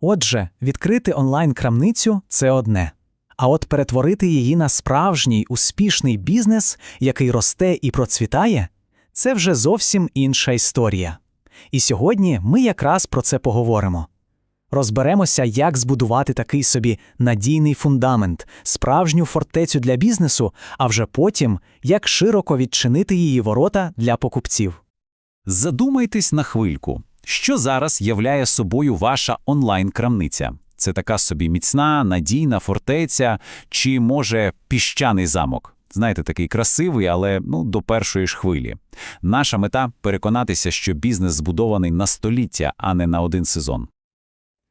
Отже, відкрити онлайн-крамницю це одне. А от перетворити її на справжній успішний бізнес, який росте і процвітає, це вже зовсім інша історія. І сьогодні ми якраз про це поговоримо. Розберемося, як збудувати такий собі надійний фундамент, справжню фортецю для бізнесу, а вже потім як широко відчинити її ворота для покупців. Задумайтесь на хвильку, що зараз являє собою ваша онлайн-крамниця. Це така собі міцна, надійна фортеця чи, може, піщаний замок. Знаєте, такий красивий, але ну, до першої ж хвилі. Наша мета переконатися, що бізнес збудований на століття, а не на один сезон.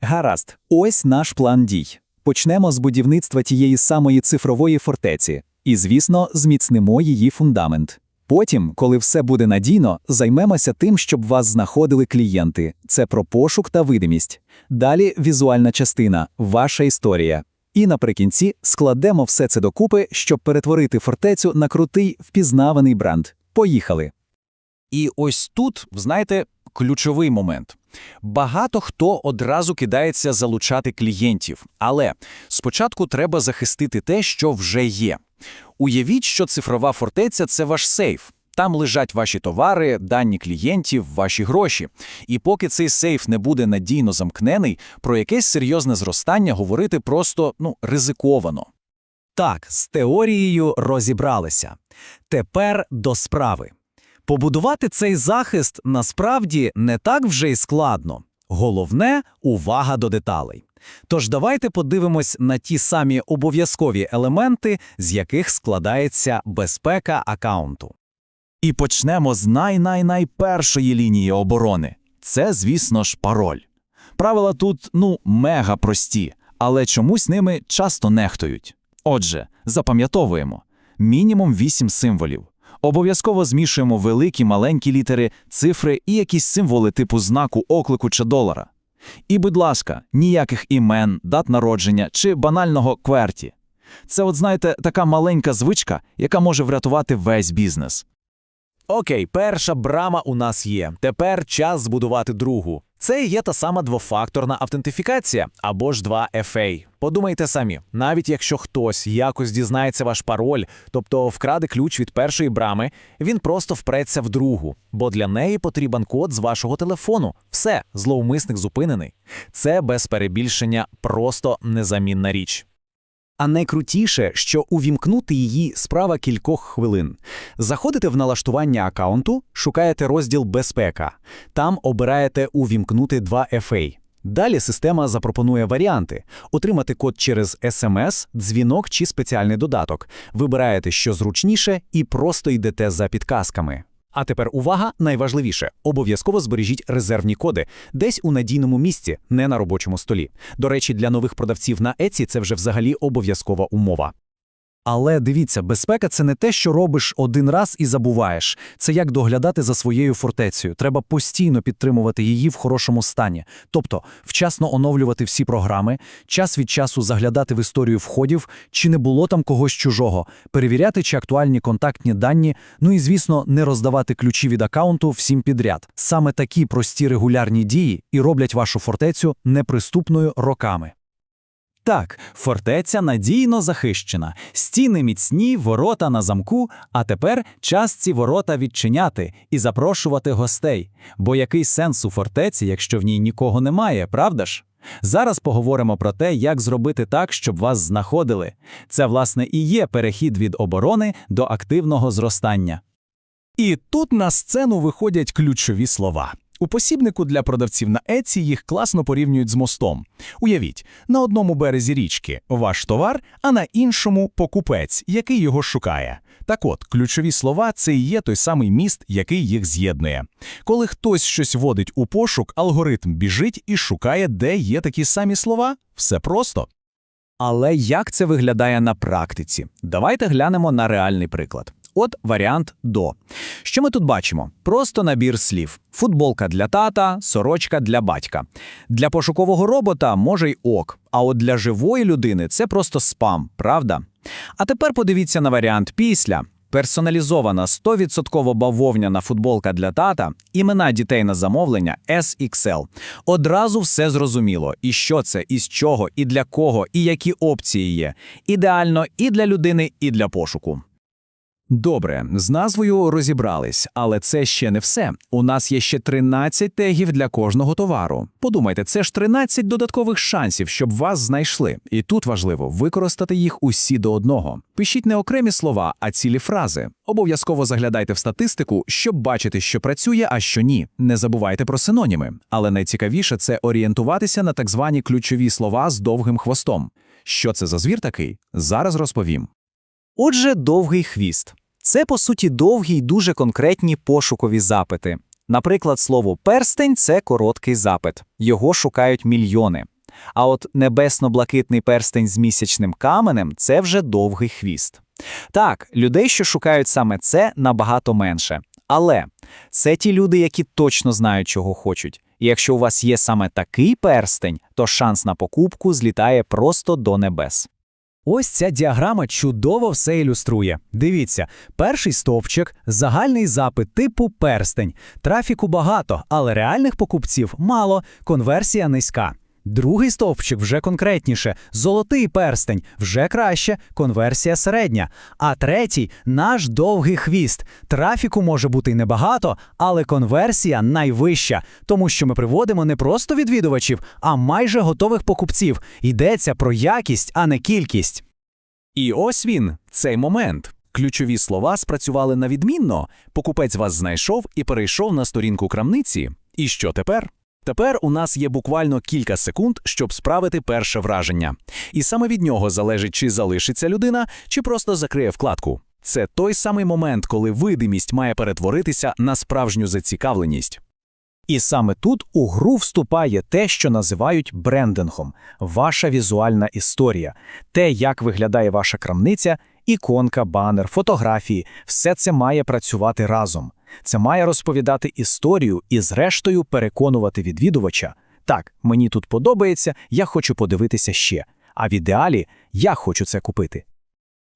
Гаразд, ось наш план дій. Почнемо з будівництва тієї самої цифрової фортеці і, звісно, зміцнимо її фундамент. Потім, коли все буде надійно, займемося тим, щоб вас знаходили клієнти. Це про пошук та видимість. Далі візуальна частина, ваша історія. І наприкінці складемо все це докупи, щоб перетворити фортецю на крутий впізнаваний бренд. Поїхали! І ось тут, знаєте, ключовий момент. Багато хто одразу кидається залучати клієнтів, але спочатку треба захистити те, що вже є. Уявіть, що цифрова фортеця це ваш сейф. Там лежать ваші товари, дані клієнтів, ваші гроші. І поки цей сейф не буде надійно замкнений, про якесь серйозне зростання говорити просто ну, ризиковано. Так, з теорією розібралися. Тепер до справи. Побудувати цей захист насправді не так вже й складно. Головне увага до деталей. Тож давайте подивимось на ті самі обов'язкові елементи, з яких складається безпека акаунту. І почнемо з най-най-найпершої лінії оборони. Це, звісно ж, пароль. Правила тут, ну, мега прості, але чомусь ними часто нехтують. Отже, запам'ятовуємо мінімум 8 символів. Обов'язково змішуємо великі, маленькі літери, цифри і якісь символи типу знаку, оклику чи долара. І, будь ласка, ніяких імен, дат народження чи банального кверті. Це, от знаєте, така маленька звичка, яка може врятувати весь бізнес. Окей, перша брама у нас є. Тепер час збудувати другу. Це і є та сама двофакторна автентифікація або ж 2FA. Подумайте самі, навіть якщо хтось якось дізнається ваш пароль, тобто вкраде ключ від першої брами, він просто впреться в другу, бо для неї потрібен код з вашого телефону. Все, зловмисник зупинений. Це без перебільшення просто незамінна річ. А найкрутіше, що увімкнути її справа кількох хвилин. Заходите в налаштування аккаунту, шукаєте розділ Безпека. Там обираєте Увімкнути 2FA. Далі система запропонує варіанти: отримати код через SMS, дзвінок чи спеціальний додаток. Вибираєте, що зручніше, і просто йдете за підказками. А тепер увага, найважливіше: обов'язково збережіть резервні коди десь у надійному місці, не на робочому столі. До речі, для нових продавців на Еці це вже взагалі обов'язкова умова. Але дивіться, безпека це не те, що робиш один раз і забуваєш. Це як доглядати за своєю фортецею. Треба постійно підтримувати її в хорошому стані. Тобто, вчасно оновлювати всі програми, час від часу заглядати в історію входів, чи не було там когось чужого, перевіряти, чи актуальні контактні дані, ну і, звісно, не роздавати ключі від аккаунту всім підряд. Саме такі прості регулярні дії і роблять вашу фортецю неприступною роками. Так, фортеця надійно захищена, стіни міцні, ворота на замку, а тепер час ці ворота відчиняти і запрошувати гостей. Бо який сенс у фортеці, якщо в ній нікого немає, правда ж? Зараз поговоримо про те, як зробити так, щоб вас знаходили. Це, власне, і є перехід від оборони до активного зростання. І тут на сцену виходять ключові слова. У посібнику для продавців на Еці їх класно порівнюють з мостом. Уявіть, на одному березі річки ваш товар, а на іншому покупець, який його шукає. Так от, ключові слова це і є той самий міст, який їх з'єднує. Коли хтось щось вводить у пошук, алгоритм біжить і шукає, де є такі самі слова. Все просто. Але як це виглядає на практиці? Давайте глянемо на реальний приклад. От варіант до. Що ми тут бачимо? Просто набір слів: футболка для тата, сорочка для батька. Для пошукового робота може й ок, а от для живої людини це просто спам, правда? А тепер подивіться на варіант після. персоналізована 100% бавовняна футболка для тата, імена дітей на замовлення SXL. Одразу все зрозуміло, і що це, і з чого, і для кого, і які опції є. Ідеально і для людини, і для пошуку. Добре, з назвою розібрались, але це ще не все. У нас є ще 13 тегів для кожного товару. Подумайте, це ж 13 додаткових шансів, щоб вас знайшли. І тут важливо використати їх усі до одного. Пишіть не окремі слова, а цілі фрази. Обов'язково заглядайте в статистику, щоб бачити, що працює, а що ні. Не забувайте про синоніми. Але найцікавіше це орієнтуватися на так звані ключові слова з довгим хвостом. Що це за звір такий? Зараз розповім. Отже, довгий хвіст. Це, по суті, довгі й дуже конкретні пошукові запити. Наприклад, слово перстень це короткий запит. Його шукають мільйони. А от небесно-блакитний перстень з місячним каменем це вже довгий хвіст. Так, людей, що шукають саме це, набагато менше. Але це ті люди, які точно знають, чого хочуть. І якщо у вас є саме такий перстень, то шанс на покупку злітає просто до небес. Ось ця діаграма чудово все ілюструє. Дивіться, перший стовпчик загальний запит типу перстень. Трафіку багато, але реальних покупців мало, конверсія низька. Другий стовпчик вже конкретніше, золотий перстень, вже краще, конверсія середня. А третій наш довгий хвіст. Трафіку може бути небагато, але конверсія найвища, тому що ми приводимо не просто відвідувачів, а майже готових покупців. Йдеться про якість, а не кількість. І ось він, цей момент. Ключові слова спрацювали на відмінно. Покупець вас знайшов і перейшов на сторінку крамниці. І що тепер? Тепер у нас є буквально кілька секунд, щоб справити перше враження. І саме від нього залежить, чи залишиться людина, чи просто закриє вкладку. Це той самий момент, коли видимість має перетворитися на справжню зацікавленість. І саме тут у гру вступає те, що називають брендингом ваша візуальна історія, те, як виглядає ваша крамниця, іконка, банер, фотографії все це має працювати разом. Це має розповідати історію і, зрештою, переконувати відвідувача. Так, мені тут подобається, я хочу подивитися ще. А в ідеалі я хочу це купити.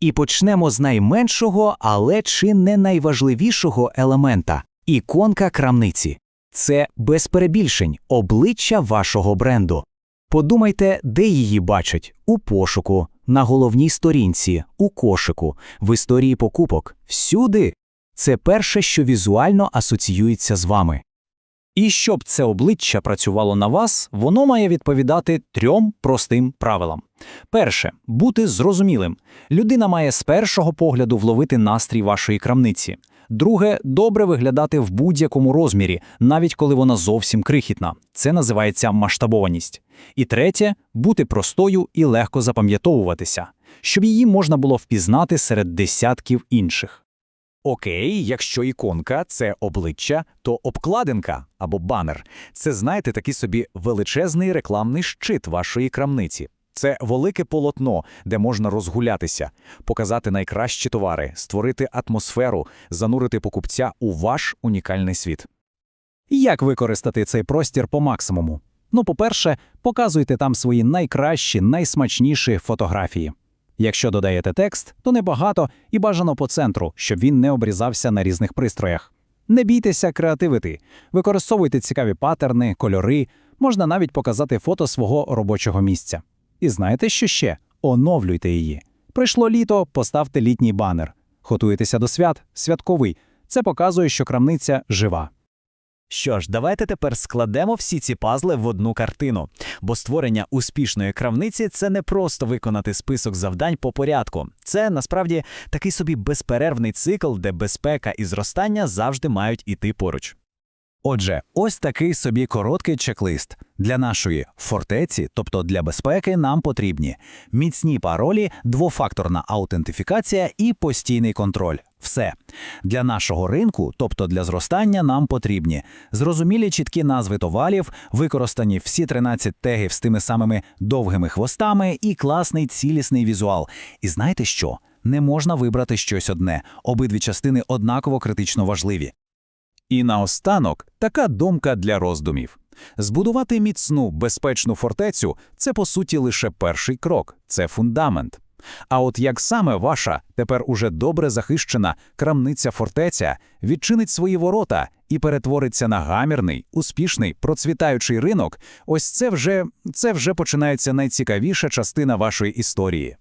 І почнемо з найменшого, але чи не найважливішого елемента іконка крамниці. Це без перебільшень обличчя вашого бренду. Подумайте, де її бачать: у пошуку, на головній сторінці, у кошику, в історії покупок, всюди. Це перше, що візуально асоціюється з вами. І щоб це обличчя працювало на вас, воно має відповідати трьом простим правилам. Перше бути зрозумілим. Людина має з першого погляду вловити настрій вашої крамниці. Друге добре виглядати в будь-якому розмірі, навіть коли вона зовсім крихітна. Це називається масштабованість. І третє бути простою і легко запам'ятовуватися, щоб її можна було впізнати серед десятків інших. Окей, якщо іконка це обличчя, то обкладинка або банер це, знаєте, такий собі величезний рекламний щит вашої крамниці. Це велике полотно, де можна розгулятися, показати найкращі товари, створити атмосферу, занурити покупця у ваш унікальний світ. Як використати цей простір по максимуму? Ну, по-перше, показуйте там свої найкращі, найсмачніші фотографії. Якщо додаєте текст, то небагато і бажано по центру, щоб він не обрізався на різних пристроях. Не бійтеся креативити, використовуйте цікаві патерни, кольори, можна навіть показати фото свого робочого місця. І знаєте, що ще? Оновлюйте її. Прийшло літо, поставте літній банер. Готуєтеся до свят, святковий. Це показує, що крамниця жива. Що ж, давайте тепер складемо всі ці пазли в одну картину. Бо створення успішної крамниці це не просто виконати список завдань по порядку. Це насправді такий собі безперервний цикл, де безпека і зростання завжди мають іти поруч. Отже, ось такий собі короткий чек-лист. Для нашої фортеці, тобто для безпеки, нам потрібні міцні паролі, двофакторна аутентифікація і постійний контроль. Все. Для нашого ринку, тобто для зростання, нам потрібні зрозумілі чіткі назви товарів, використані всі 13 тегів з тими самими довгими хвостами і класний цілісний візуал. І знаєте що? Не можна вибрати щось одне. Обидві частини однаково критично важливі. І наостанок така думка для роздумів. Збудувати міцну, безпечну фортецю це, по суті, лише перший крок, це фундамент. А от як саме ваша, тепер уже добре захищена крамниця фортеця відчинить свої ворота і перетвориться на гамірний, успішний, процвітаючий ринок, ось це вже, це вже починається найцікавіша частина вашої історії.